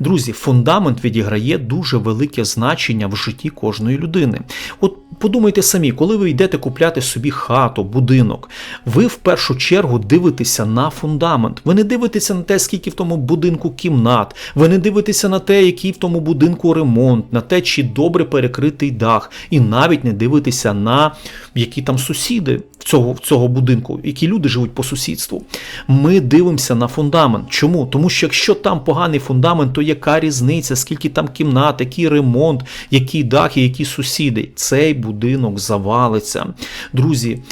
Друзі, фундамент відіграє дуже велике значення в житті кожної людини. От подумайте самі, коли ви йдете купляти собі хату, будинок, ви в першу чергу дивитеся на фундамент. Ви не дивитеся на те, скільки в тому будинку кімнат, ви не дивитеся на те, який в тому будинку ремонт, на те, чи добре перекритий дах, і навіть не дивитеся на які там сусіди цього, цього будинку, які люди живуть по сусідству. Ми дивимося на фундамент. Чому? Тому що якщо там поганий фундамент, то яка різниця, скільки там кімнат, який ремонт, який дах і які сусіди? Цей будинок завалиться. Друзі,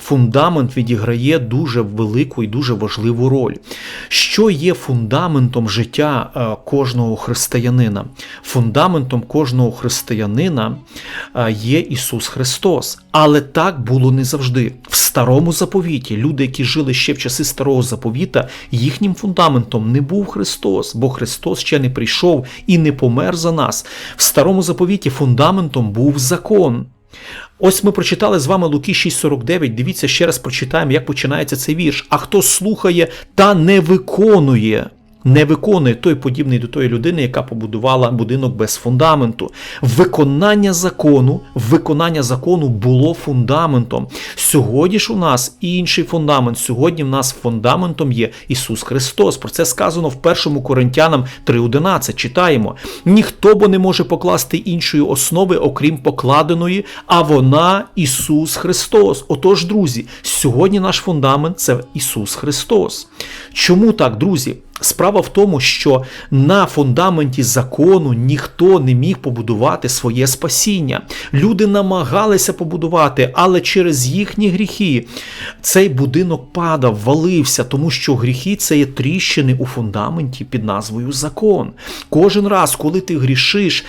фундамент відіграє дуже велику і дуже важливу роль. Що є фундаментом життя кожного християнина? Фундаментом кожного християнина є Ісус Христос. Але так було не завжди. В старому заповіті люди, які жили ще в часи старого заповіта, їхнім фундаментом не був Христос, бо Христос ще не прийшов і не помер за нас. В старому заповіті фундаментом був закон. Ось ми прочитали з вами Луки 6,49. Дивіться, ще раз прочитаємо, як починається цей вірш. А хто слухає та не виконує. Не виконує той подібний до тої людини, яка побудувала будинок без фундаменту. Виконання закону, виконання закону було фундаментом. Сьогодні ж у нас інший фундамент. Сьогодні в нас фундаментом є Ісус Христос. Про це сказано в 1 Коринтянам 3:11. Читаємо: ніхто бо не може покласти іншої основи, окрім покладеної, а вона Ісус Христос. Отож, друзі, сьогодні наш фундамент це Ісус Христос. Чому так, друзі? Справа в тому, що на фундаменті закону ніхто не міг побудувати своє спасіння. Люди намагалися побудувати, але через їхні гріхи цей будинок падав, валився, тому що гріхи це є тріщини у фундаменті під назвою закон. Кожен раз, коли ти грішиш,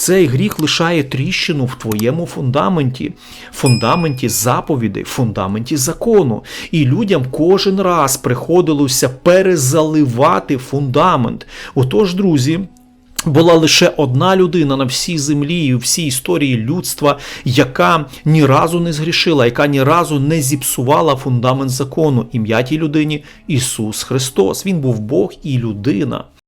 цей гріх лишає тріщину в твоєму фундаменті, фундаменті заповідей, фундаменті закону. І людям кожен раз приходилося перезаливати фундамент. Отож, друзі. Була лише одна людина на всій землі і у всій історії людства, яка ні разу не згрішила, яка ні разу не зіпсувала фундамент закону. Ім'я тій людині Ісус Христос. Він був Бог і людина.